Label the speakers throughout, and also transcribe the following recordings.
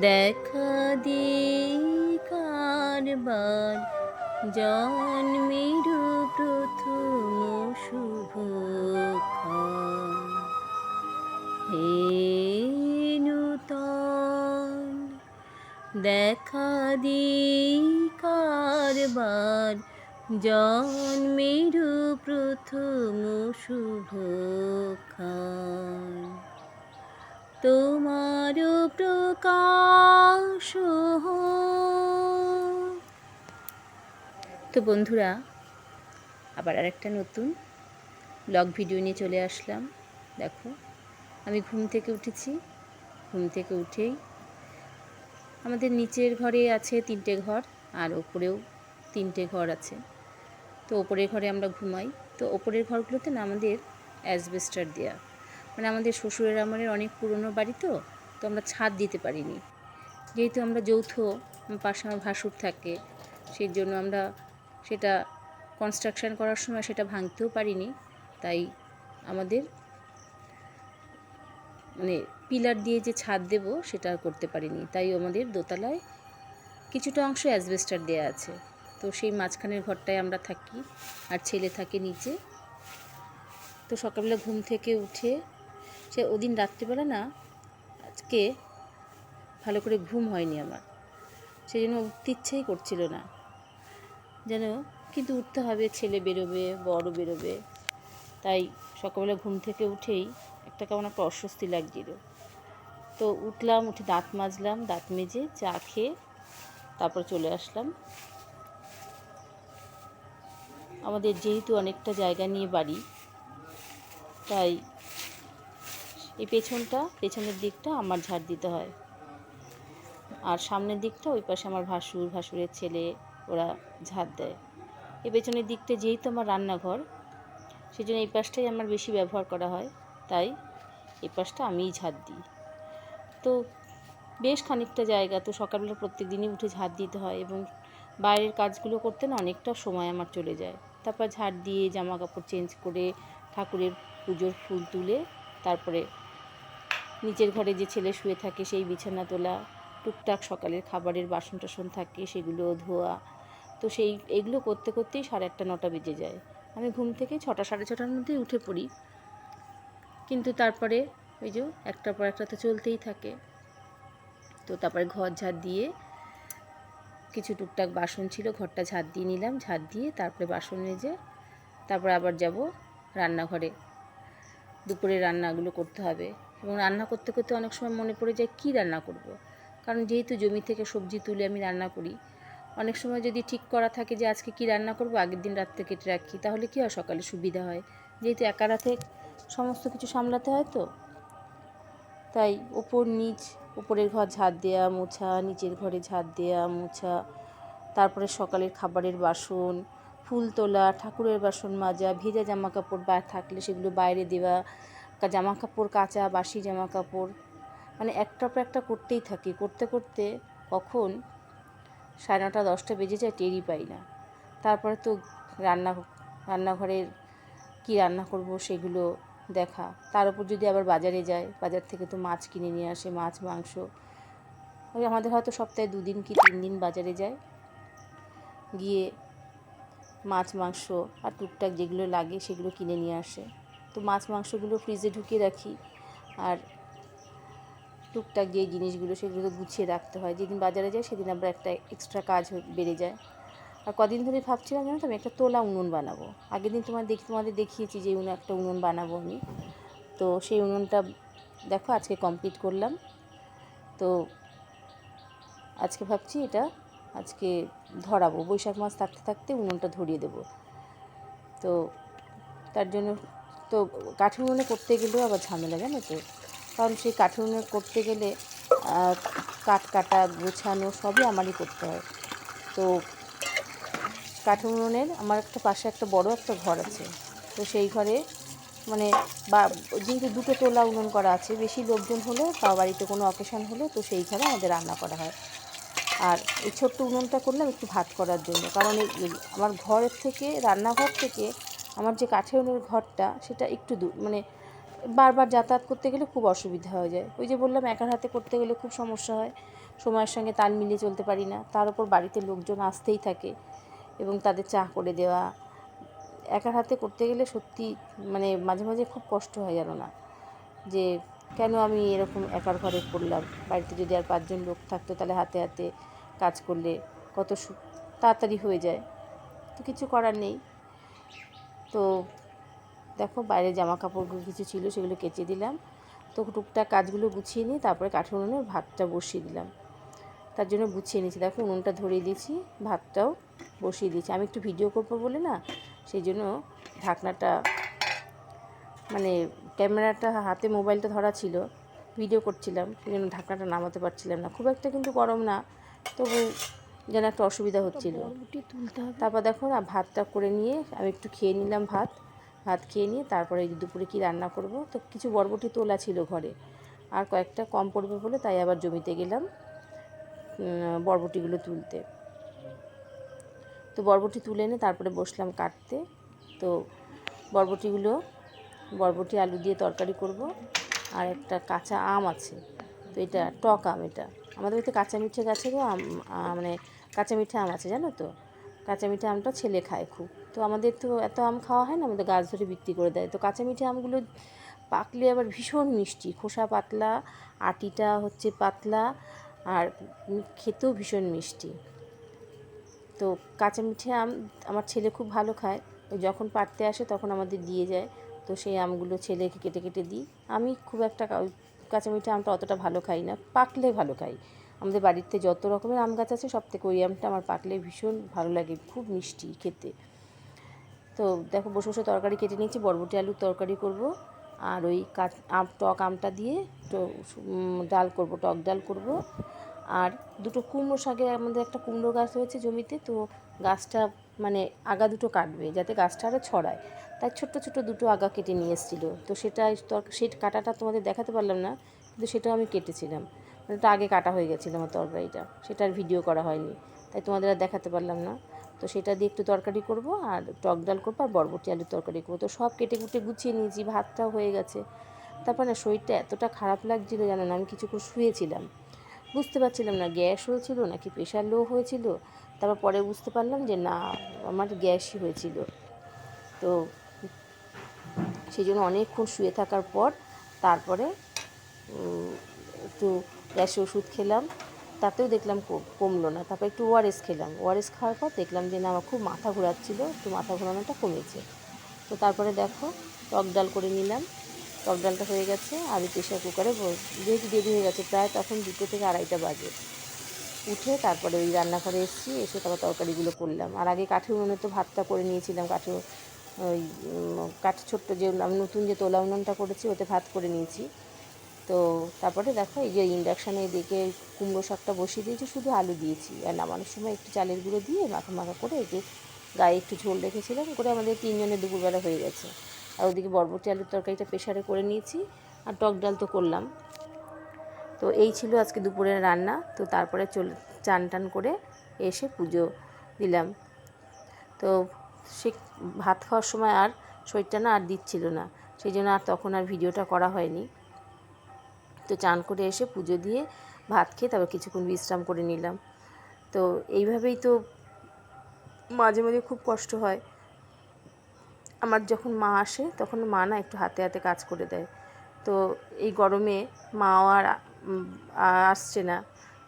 Speaker 1: দেখা দে কারবার জন্মের প্রথম শুভক্ষণ হে নূতন দেখা দে কারবার জন্মের প্রথম শুভক্ষণ তোমার প্রকাশ তো বন্ধুরা, আবার আরেকটা নতুন ব্লগ ভিডিও নিয়ে চলে আসলাম। দেখো, আমি ঘুম থেকে উঠেছি। ঘুম থেকে উঠেই আমাদের নিচের ঘরে আছে তিনটে ঘর, আর ওপরেও তিনটে ঘর আছে। তো ওপরের ঘরে আমরা ঘুমাই। তো ওপরের ঘরগুলোতে না আমাদের অ্যাসবেস্টার দেওয়া মানে আমাদের শ্বশুরের আমলের অনেক পুরনো বাড়ি তো তো আমরা ছাদ দিতে পারিনি। যেহেতু আমরা যৌথ পাশে আমার ভাসুর থাকে, সেই জন্য আমরা সেটা কনস্ট্রাকশান করার সময় সেটা ভাঙতেও পারিনি। তাই আমাদের মানে পিলার দিয়ে যে ছাদ দেব সেটা করতে পারিনি। তাই আমাদের দোতলায় কিছুটা অংশ অ্যাসবেস্টার দেওয়া আছে। তো সেই মাঝখানের ঘরটায় আমরা থাকি, আর ছেলে থাকে নিচে। তো সকালবেলা ঘুম থেকে উঠে সে ওদিন রাত্রিবেলা না আজকে ভালো করে ঘুম হয়নি আমার। সেই জন্য উঠতে ইচ্ছেই করছিল না। যেন কিন্তু উঠতে হবে, ছেলে বেরোবে, বড় বেরোবে। তাই সকালবেলা ঘুম থেকে উঠেই একটা কেমন একটা অস্বস্তি লাগছিল। তো উঠলাম, উঠে দাঁত মাজলাম, দাঁত মেজে চা খেয়ে তারপর চলে আসলাম। আমাদের যেহেতু অনেকটা জায়গা নিয়ে বাড়ি, তাই এই পেছনটা, পেছনের দিকটা আমার ঝাড় দিতে হয়। আর সামনের দিকটা ওই পাশে আমার ভাসুর, ভাসুরের ছেলে, ওরা ঝাড় দেয়। এই পেছনের দিকটা যেহেতু আমার রান্নাঘর সেই জন্য এই পাশটাই আমার বেশি ব্যবহার করা হয়। তাই এই পাশটা আমিই ঝাড় দিই। তো বেশ খানিকটা জায়গা, তো সকালবেলা প্রত্যেক দিনই উঠে ঝাড় দিতে হয় এবং বাইরের কাজগুলো করতে না অনেকটা সময় আমার চলে যায়। তারপর ঝাড় দিয়ে জামা কাপড় চেঞ্জ করে ঠাকুরের পুজোর ফুল তুলে তারপরে নিচের ঘরে যে ছেলে শুয়ে থাকে সেই বিছানা তোলা, টুকটাক সকালের খাবারের বাসন টাসন থাকে, সেগুলো ধোয়া, তো সেই এগুলো করতে করতেই সাড়ে আটটা, নটা বেজে যায়। আমি ঘুম থেকে ছটা, সাড়ে ছটার মধ্যেই উঠে পড়ি। কিন্তু তারপরে ওই যে একটার পর একটা তো চলতেই থাকে। তো তারপরে ঘর ঝাড় দিয়ে কিছু টুকটাক বাসন ছিল, ঘরটা ঝাড় দিয়ে নিলাম, ঝাড় দিয়ে তারপরে বাসন মেজে তারপরে আবার যাব রান্নাঘরে। দুপুরে রান্নাগুলো করতে হবে। এবং রান্না করতে করতে অনেক সময় মনে পড়ে যায়, কী রান্না করব। কারণ যেহেতু জমি থেকে সবজি তুলে আমি রান্না করি, অনেক সময় যদি ঠিক করা থাকে যে আজকে কি রান্না করব, আগের দিন রাত্রে কেটে রাখি, তাহলে কী হয় সকালে সুবিধা হয় যেহেতু একা রাতে সমস্ত কিছু সামলাতে হয় তো, তাই ওপর নিচ উপরের ঘর ঝাড় দেওয়া মোছা, নিচের ঘরে ঝাড় দেওয়া মোছা, তারপরে সকালের খাবারের বাসন, ফুল তোলা, ঠাকুরের বাসন মাজা, ভেজা জামা কাপড় বা থাকলে সেগুলো বাইরে দেওয়া জামা কাপড় কাচা, বাসি জামা কাপড় মানে একটার পর একটা করতেই থাকি। করতে করতে কখন সাড়ে নটা, দশটা বেজে যায়, টেরই পাই না। তারপরে তো রান্না, রান্নাঘরের কী রান্না করব সেগুলো দেখা। তার উপর যদি আবার বাজারে যায়, বাজার থেকে তো মাছ কিনে নিয়ে আসে, মাছ, মাংস। ওই আমাদের হয়তো সপ্তাহে দুদিন কি তিন দিন বাজারে যায়। গিয়ে মাছ, মাংস আর টুকটাক যেগুলো লাগে সেগুলো কিনে নিয়ে আসে। তো মাছ মাংসগুলো ফ্রিজে ঢুকিয়ে রাখি। আর টুকটাক যে জিনিসগুলো সেগুলো তো গুছিয়ে রাখতে হয়। যেদিন বাজারে যায় সেদিন আবার একটা এক্সট্রা কাজ বেড়ে যায়। আর কদিন ধরে ভাবছিলাম জানো তো, আমি একটা তোলা উনুন বানাবো। আগের দিন তোমার দেখি, তোমাদের দেখিয়েছি যে উনুন, একটা উনুন বানাবো আমি। তো সেই উনুনটা দেখো, আজকে কমপ্লিট করলাম। তো আজকে ভাবছি এটা, আজকে ধরাবো। বৈশাখ মাস থাকতে থাকতে উনুনটা ধরিয়ে দেবো। তো তার জন্য তো কাঠের উনুনে করতে গেলেও আবার ঝামেলা, জানো তো? কারণ সেই কাঠের উনুনে করতে গেলে কাঠ কাটা, গোছানো সবই আমারই করতে হয়। তো কাঠের উনুনের আমার একটা পাশে একটা বড় একটা ঘর আছে। তো সেই ঘরে মানে বা, যেহেতু দুটো তোলা উনুন করা আছে, বেশি লোকজন হলে বা বাড়িতে কোনো অকেশন হলে তো সেই ঘরে আমাদের রান্না করা হয়। আর এই ছোট্ট উনুনটা করলাম একটু ভাত করার জন্য। কারণ এই আমার ঘরের থেকে, রান্নাঘর থেকে আমার যে কাঠের উনুনের ঘরটা, সেটা একটু দূর মানে বারবার যাতায়াত করতে গেলে খুব অসুবিধা হয়ে যায়। ওই যে বললাম, একার হাতে করতে গেলে খুব সমস্যা হয়। সময়ের সঙ্গে তাল মিলিয়ে চলতে পারি না। তার উপর বাড়িতে লোকজন আসতেই থাকে এবং তাদের চা করে দেওয়া। একার হাতে করতে গেলে সত্যি মানে মাঝে মাঝে খুব কষ্ট হয় জানো না? যে কেন আমি এরকম একার ঘরে করলাম? বাড়িতে যদি আর পাঁচজন লোক থাকতো, তাহলে হাতে হাতে কাজ করলে কত সু- তাড়াতাড়ি হয়ে যায়। তো কিছু করার নেই। তো দেখো বাইরে জামা কাপড়গুলো কিছু ছিল সেগুলো কেচে দিলাম। তো টুকটাক কাজগুলো গুছিয়ে নিয়ে তারপরে কাঠের উনুনে ভাতটা বসিয়ে দিলাম। তার জন্য গুছিয়ে নিয়েছি। দেখো উনুনটা ধরিয়ে দিয়েছি, ভাতটাও বসিয়ে দিয়েছি। আমি একটু ভিডিও করব বলে না, সেই জন্য ঢাকনাটা মানে ক্যামেরাটা, হাতে মোবাইলটা ধরা ছিল, ভিডিও করছিলাম, সেই জন্য ঢাকনাটা নামাতে পারছিলাম না। খুব একটা কিন্তু গরম না, তবু যেন একটা অসুবিধা হচ্ছিল। তারপর দেখো না ভাতটা করে নিয়ে আমি একটু খেয়ে নিলাম ভাত। ভাত খেয়ে নিয়ে তারপরে দুপুরে কি রান্না করব? তো কিছু বরবটি তোলা ছিল ঘরে। আর কয়েকটা কম পড়বে বলে তাই আবার জমিতে গেলাম বরবটিগুলো তুলতে। তো বরবটি তুলে এনে তারপরে বসলাম কাটতে। তো বরবটিগুলো বরবটি আলু দিয়ে তরকারি করব। আর একটা কাঁচা আম আছে। তো এটা টক আম এটা। আমাদের বাড়িতে কাঁচা মিঠে গাছেরও আম মানে কাঁচা মিঠে আম আছে জানো তো? কাঁচা মিঠে আমটা ছেলে খায় খুব। তো আমাদের তো এত আম খাওয়া হয় না, আমাদের গাছ ধরে বিক্রি করে দেয়। তো কাঁচা মিঠে আমগুলো পাকলে আবার ভীষণ মিষ্টি। খোসা পাতলা, আটিটা হচ্ছে পাতলা, আর খেতেও ভীষণ মিষ্টি। তো কাঁচা মিঠে আম আমার ছেলে খুব ভালো খায়। যখন পাড়তে আসে তখন আমাদের দিয়ে যায়। তো সেই আমগুলো ছেলেকে কেটে কেটে দিই। আমি খুব একটা কাঁচা মিঠা আমটা অতটা ভালো খাই না, পাকলে ভালো খাই। আমাদের বাড়িতে যত রকমের আম গাছ আছে সব থেকে ওই আমটা আমার পাকলে ভীষণ ভালো লাগে, খুব মিষ্টি খেতে। তো দেখো, বসে বসে তরকারি কেটে নিয়েছি, বরবটি আলুর তরকারি করব, আর ওই কাঁচ, আম, টক আমটা দিয়ে তো ডাল করব, টক ডাল করব। আর দুটো কুমড়ো শাকের আমাদের একটা কুমড়ো গাছ হয়েছে জমিতে, তো গাছটা মানে আগা দুটো কাটবে যাতে গাছটা আরও ছড়ায়। তাই ছোট্ট ছোট্ট দুটো আগা কেটে নিয়ে এসেছিল। তো সেটা সেই কাটাটা তোমাদের দেখাতে পারলাম না, কিন্তু সেটাও আমি কেটেছিলাম। মানে তো আগে কাটা হয়ে গেছিল আমার তরকারিটা সেটা আর ভিডিও করা হয়নি। তাই তোমাদের আর দেখাতে পারলাম না। তো সেটা দিয়ে একটু তরকারি করব আর টক ডাল করব আর বরবটি আলুর তরকারি করব। তো সব কেটে কুটে গুছিয়ে নিয়েছি, ভাতটাও হয়ে গেছে। তারপর না শরীরটা এতটা খারাপ লাগছিল জানো না, আমি কিছুক্ষণ শুয়েছিলাম। বুঝতে পারছিলাম না, গ্যাস হয়েছিল নাকি প্রেশার লো হয়েছিল? তারপর পরে বুঝতে পারলাম যে না, আমার গ্যাসই হয়েছিল। তো সেই জন্য অনেকক্ষণ শুয়ে থাকার পর তারপরে একটু গ্যাসের ওষুধ খেলাম। তাতেও দেখলাম কম- কমলো না। তারপর একটু ওআরএস খেলাম। ওআরএস খাওয়ার পর দেখলাম যে না, আমার খুব মাথা ঘোরাচ্ছিল একটু মাথা ঘোরানোটা কমেছে। তো তারপরে দেখো, টক ডাল করে নিলাম। টক ডালটা হয়ে গেছে আর প্রেশার কুকারে যেহেতু দেরি হয়ে গেছে, প্রায় তখন দুটো থেকে আড়াইটা বাজে। উঠে তারপরে ওই রান্নাঘরে এসেছি, এসে তারপর তরকারিগুলো করলাম। আর আগে কাঠের উনুনে তো ভাতটা করে নিয়েছিলাম, কাঠের ওই কাঠ ছোট্ট যে আমি নতুন যে তোলা উনুনটা করেছি, ওতে ভাত করে নিয়েছি। তো তারপরে দেখো, এই যে ইন্ডাকশানে দিকে কুমড়ো শাকটা বসিয়ে দিয়েছি, শুধু আলু দিয়েছি। আর নামানোর সময় একটু চালের গুঁড়ো দিয়ে মাখা মাখা করে এই যে গায়ে একটু ঝোল রেখেছিলাম, করে আমাদের তিনজনের দুপুরবেলা হয়ে গেছে। আর ওদিকে বরবটি আলুর তরকারিটা প্রেশারে করে নিয়েছি, আর টক ডাল তো করলাম। তো এই ছিল আজকে দুপুরের রান্না। তো তারপরে চল, চান টান করে এসে পুজো দিলাম। তো সে ভাত খাওয়ার সময় আর শরীরটা না আর দিচ্ছিল না। সেই জন্য আর তখন আর ভিডিওটা করা হয়নি। তো চান করে এসে পুজো দিয়ে ভাত খেয়ে তারপর কিছুক্ষণ বিশ্রাম করে নিলাম। তো এইভাবেই তো মাঝে মাঝে খুব কষ্ট হয়। আমার যখন মা আসে তখন মা না একটু হাতে হাতে কাজ করে দেয়। তো এই গরমে মাও আর আসছে না।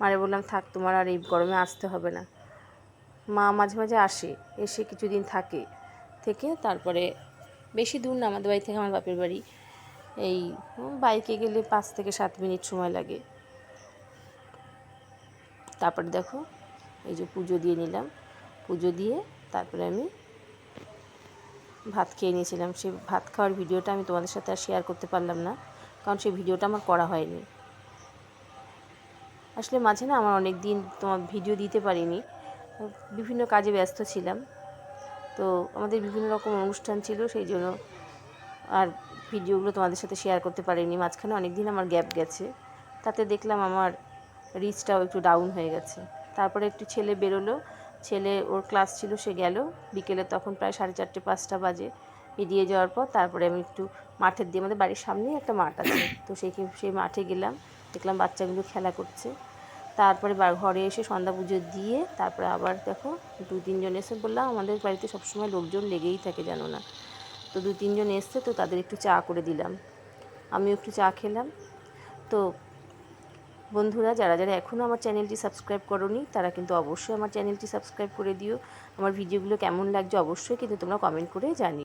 Speaker 1: মারে বললাম, থাক, তোমার আর এই গরমে আসতে হবে না। মা মাঝে মাঝে আসে, এসে কিছুদিন থাকে, থেকে তারপরে বেশি দূর না, আমাদের বাড়ি থেকে আমার বাপের বাড়ি। এই বাইকে গেলে পাঁচ থেকে সাত মিনিট সময় লাগে। তারপরে দেখো, এই যে পুজো দিয়ে নিলাম। পুজো দিয়ে তারপরে আমি ভাত খেয়ে নিয়েছিলাম। সেই ভাত খাওয়ার ভিডিওটা আমি তোমাদের সাথে আর শেয়ার করতে পারলাম না, কারণ সেই ভিডিওটা আমার করা হয়নি। আসলে মাঝে না আমার অনেক দিন তোমার ভিডিও দিতে পারিনি। বিভিন্ন কাজে ব্যস্ত ছিলাম। তো আমাদের বিভিন্ন রকম অনুষ্ঠান ছিল, সেই জন্য আর ভিডিওগুলো তোমাদের সাথে শেয়ার করতে পারিনি। মাঝখানে অনেক দিন আমার গ্যাপ গেছে। তাতে দেখলাম আমার রিচটাও একটু ডাউন হয়ে গেছে। তারপরে একটু ছেলে বেরোলো। ছেলে ওর ক্লাস ছিল, সে গেল। বিকেলে তখন প্রায় সাড়ে চারটে, পাঁচটা বাজে। বেরিয়ে যাওয়ার পর তারপরে আমি একটু মাঠের দিয়ে, আমাদের বাড়ির সামনেই একটা মাঠ আছে। তো সেই সেই মাঠে গেলাম। দেখলাম বাচ্চাগুলো খেলা করছে। তারপরে ঘরে এসে সন্ধ্যা পুজো দিয়ে তারপরে আবার দেখো দু তিনজন এসে বললাম, আমাদের বাড়িতে সবসময় লোকজন লেগেই থাকে জানো না। তো দু তিনজন এসছে তো তাদের একটু চা করে দিলাম। আমিও একটু চা খেলাম। তো বন্ধুরা, যারা যারা এখনও আমার চ্যানেলটি সাবস্ক্রাইব করনি, তারা কিন্তু অবশ্যই আমার চ্যানেলটি সাবস্ক্রাইব করে দিও। আমার ভিডিওগুলো কেমন লাগছে অবশ্যই কিন্তু তোমরা কমেন্ট করে জানিও।